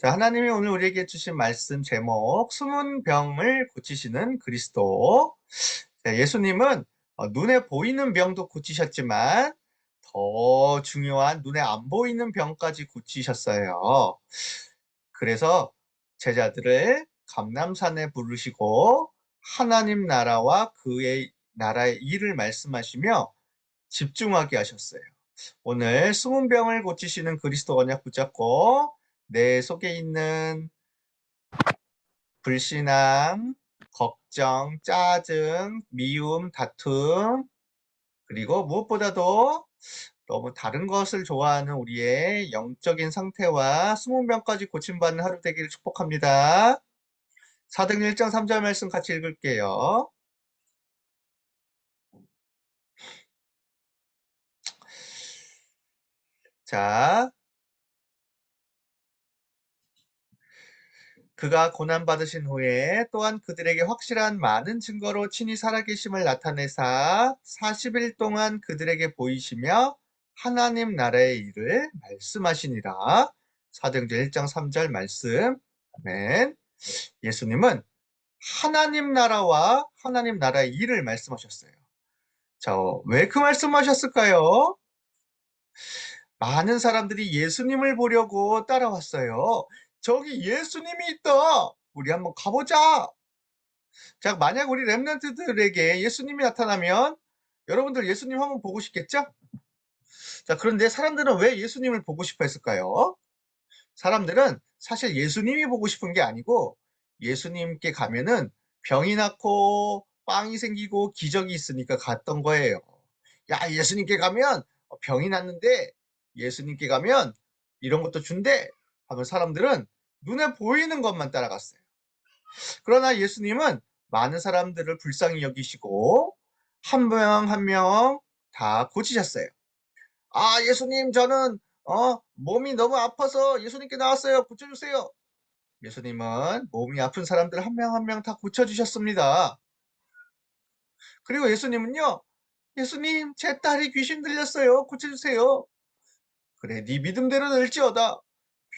자, 하나님이 오늘 우리에게 주신 말씀 제목, 숨은 병을 고치시는 그리스도. 자, 예수님은 어, 눈에 보이는 병도 고치셨지만 더 중요한 눈에 안 보이는 병까지 고치셨어요. 그래서 제자들을 감남산에 부르시고 하나님 나라와 그의 나라의 일을 말씀하시며 집중하게 하셨어요. 오늘 숨은 병을 고치시는 그리스도 언약 붙잡고 내 속에 있는 불신앙, 걱정, 짜증, 미움, 다툼, 그리고 무엇보다도 너무 다른 것을 좋아하는 우리의 영적인 상태와 숨은 병까지 고침받는 하루 되기를 축복합니다. 4등 1장 3절 말씀 같이 읽을게요. 자, 그가 고난받으신 후에 또한 그들에게 확실한 많은 증거로 친히 살아계심을 나타내사 40일 동안 그들에게 보이시며 하나님 나라의 일을 말씀하시니라. 사도행전 1장 3절 말씀. 아멘. 예수님은 하나님 나라와 하나님 나라의 일을 말씀하셨어요. 자, 왜 그 말씀하셨을까요? 많은 사람들이 예수님을 보려고 따라왔어요. 저기 예수님이 있다. 우리 한번 가보자. 자, 만약 우리 랩런트들에게 예수님이 나타나면 여러분들 예수님 한번 보고 싶겠죠? 자, 그런데 사람들은 왜 예수님을 보고 싶어 했을까요? 사람들은 사실 예수님이 보고 싶은 게 아니고 예수님께 가면은 병이 낫고 빵이 생기고 기적이 있으니까 갔던 거예요. 야, 예수님께 가면 병이 낫는데 예수님께 가면 이런 것도 준대 하면 사람들은 눈에 보이는 것만 따라갔어요. 그러나 예수님은 많은 사람들을 불쌍히 여기시고 한 명 한 명 다 고치셨어요. 아 예수님 저는 어 몸이 너무 아파서 예수님께 나왔어요. 고쳐주세요. 예수님은 몸이 아픈 사람들 한 명 한 명 다 고쳐주셨습니다. 그리고 예수님은요. 예수님 제 딸이 귀신 들렸어요. 고쳐주세요. 그래 네 믿음대로 될지어다.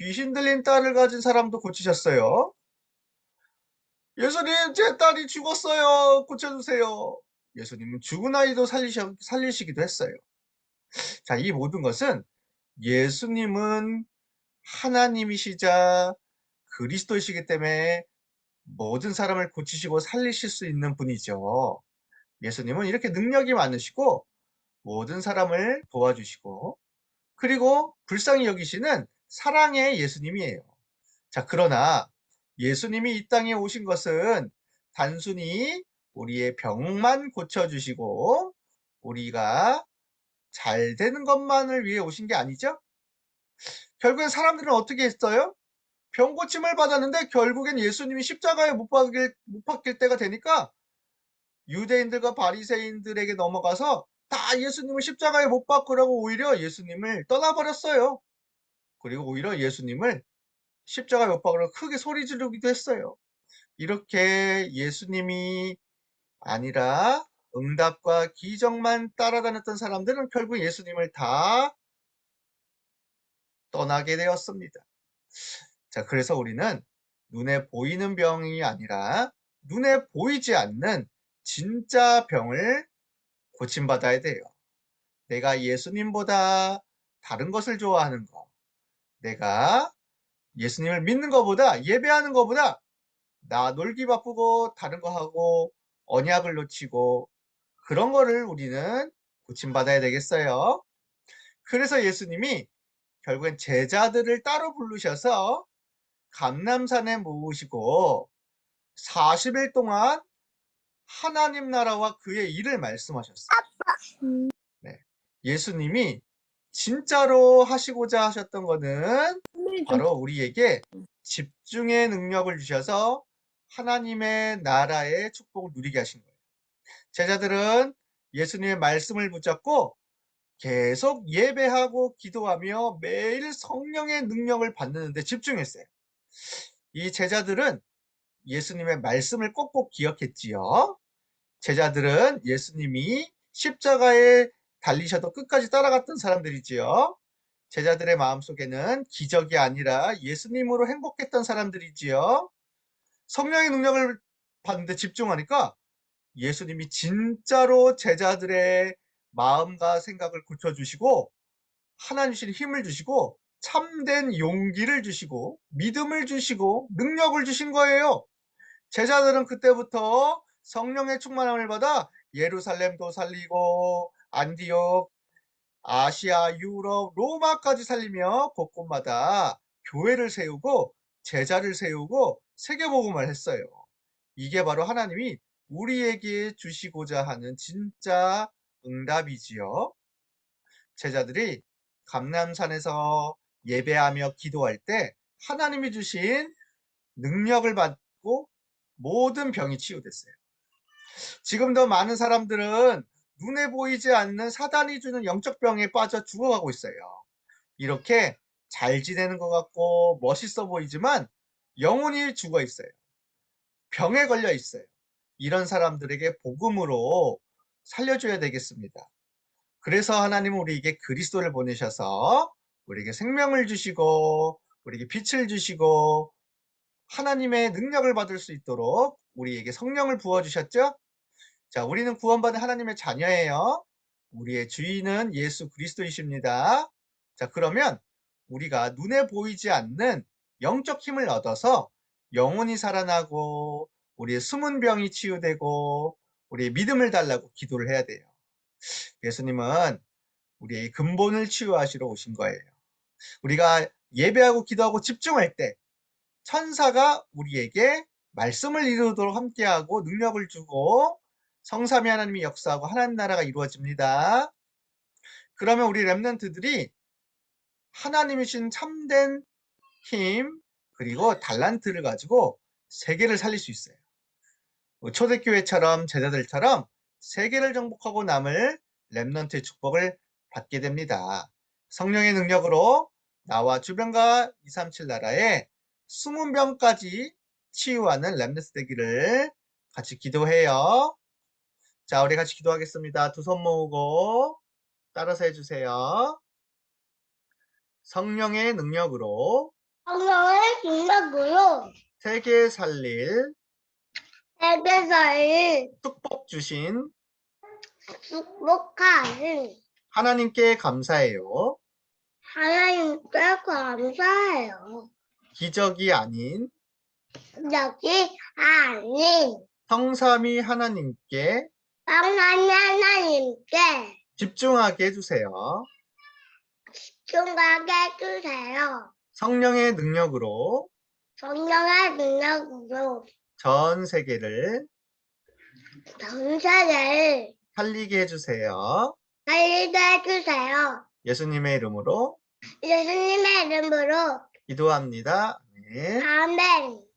귀신 들린 딸을 가진 사람도 고치셨어요. 예수님, 제 딸이 죽었어요. 고쳐주세요. 예수님은 죽은 아이도 살리셔, 살리시기도 했어요. 자, 이 모든 것은 예수님은 하나님이시자 그리스도이시기 때문에 모든 사람을 고치시고 살리실 수 있는 분이죠. 예수님은 이렇게 능력이 많으시고 모든 사람을 도와주시고 그리고 불쌍히 여기시는 사랑의 예수님이에요. 자, 그러나 예수님이 이 땅에 오신 것은 단순히 우리의 병만 고쳐주시고 우리가 잘 되는 것만을 위해 오신 게 아니죠? 결국엔 사람들은 어떻게 했어요? 병 고침을 받았는데 결국엔 예수님이 십자가에 못 박일, 못 박힐 때가 되니까 유대인들과 바리새인들에게 넘어가서 다 예수님을 십자가에 못 박으라고 오히려 예수님을 떠나버렸어요. 그리고 오히려 예수님을 십자가에 못 박으라고 크게 소리 지르기도 했어요. 이렇게 예수님이 아니라 응답과 기적만 따라다녔던 사람들은 결국 예수님을 다 떠나게 되었습니다. 자, 그래서 우리는 눈에 보이는 병이 아니라 눈에 보이지 않는 진짜 병을 고침받아야 돼요. 내가 예수님보다 다른 것을 좋아하는 거, 내가 예수님을 믿는 것보다 예배하는 것보다 나 놀기 바쁘고 다른 거 하고 언약을 놓치고 그런 거를 우리는 고침받아야 되겠어요. 그래서 예수님이 결국엔 제자들을 따로 부르셔서 감남산에 모으시고 40일 동안 하나님 나라와 그의 일을 말씀하셨어요. 네. 예수님이 진짜로 하시고자 하셨던 거는 바로 우리에게 집중의 능력을 주셔서 하나님의 나라의 축복을 누리게 하신 거예요. 제자들은 예수님의 말씀을 붙잡고 계속 예배하고 기도하며 매일 성령의 능력을 받는데 집중했어요. 이 제자들은 예수님의 말씀을 꼭꼭 기억했지요. 제자들은 예수님이 십자가에 달리셔도 끝까지 따라갔던 사람들이지요. 제자들의 마음속에는 기적이 아니라 예수님으로 행복했던 사람들이지요. 성령의 능력을 받는데 집중하니까 예수님이 진짜로 제자들의 마음과 생각을 고쳐주시고 하나님 주신 힘을 주시고 참된 용기를 주시고 믿음을 주시고 능력을 주신 거예요. 제자들은 그때부터 성령의 충만함을 받아 예루살렘도 살리고 안디옥, 아시아, 유럽, 로마까지 살리며 곳곳마다 교회를 세우고 제자를 세우고 세계복음을 했어요. 이게 바로 하나님이 우리에게 주시고자 하는 진짜 응답이지요. 제자들이 감남산에서 예배하며 기도할 때 하나님이 주신 능력을 받고 모든 병이 치유됐어요. 지금도 많은 사람들은 눈에 보이지 않는 사단이 주는 영적 병에 빠져 죽어가고 있어요. 이렇게 잘 지내는 것 같고 멋있어 보이지만 영혼이 죽어 있어요. 병에 걸려 있어요. 이런 사람들에게 복음으로 살려줘야 되겠습니다. 그래서 하나님은 우리에게 그리스도를 보내셔서 우리에게 생명을 주시고 우리에게 빛을 주시고 하나님의 능력을 받을 수 있도록 우리에게 성령을 부어 주셨죠? 자, 우리는 구원받은 하나님의 자녀예요. 우리의 주인은 예수 그리스도이십니다. 자, 그러면 우리가 눈에 보이지 않는 영적 힘을 얻어서 영혼이 살아나고 우리의 숨은 병이 치유되고 우리의 믿음을 달라고 기도를 해야 돼요. 예수님은 우리의 근본을 치유하시러 오신 거예요. 우리가 예배하고 기도하고 집중할 때 천사가 우리에게 말씀을 이루도록 함께하고 능력을 주고 성삼위 하나님이 역사하고 하나님 나라가 이루어집니다. 그러면 우리 랩런트들이 하나님이신 참된 힘 그리고 달란트를 가지고 세계를 살릴 수 있어요. 뭐 초대교회처럼 제자들처럼 세계를 정복하고 남을 랩런트의 축복을 받게 됩니다. 성령의 능력으로 나와 주변과 237 나라에 숨은 병까지 치유하는 랩런트 되기를 같이 기도해요. 자, 우리 같이 기도하겠습니다. 두 손 모으고 따라서 해주세요. 성령의 능력으로 성령의 능력으로 세계 살릴 세계사를 축복 주신 축복하는 하나님께 감사해요. 하나님께 감사해요. 기적이 아닌 여기 아닌 성삼위 하나님께 하나님 하나님께 집중하게 해주세요. 중하게 해주세요. 성령의 능력으로 성령의 능력으로 전 세계를 전세를 살리게 해주세요. 살리게 해주세요. 예수님의 이름으로 예수님의 이름으로 기도합니다. 아멘. 아멘.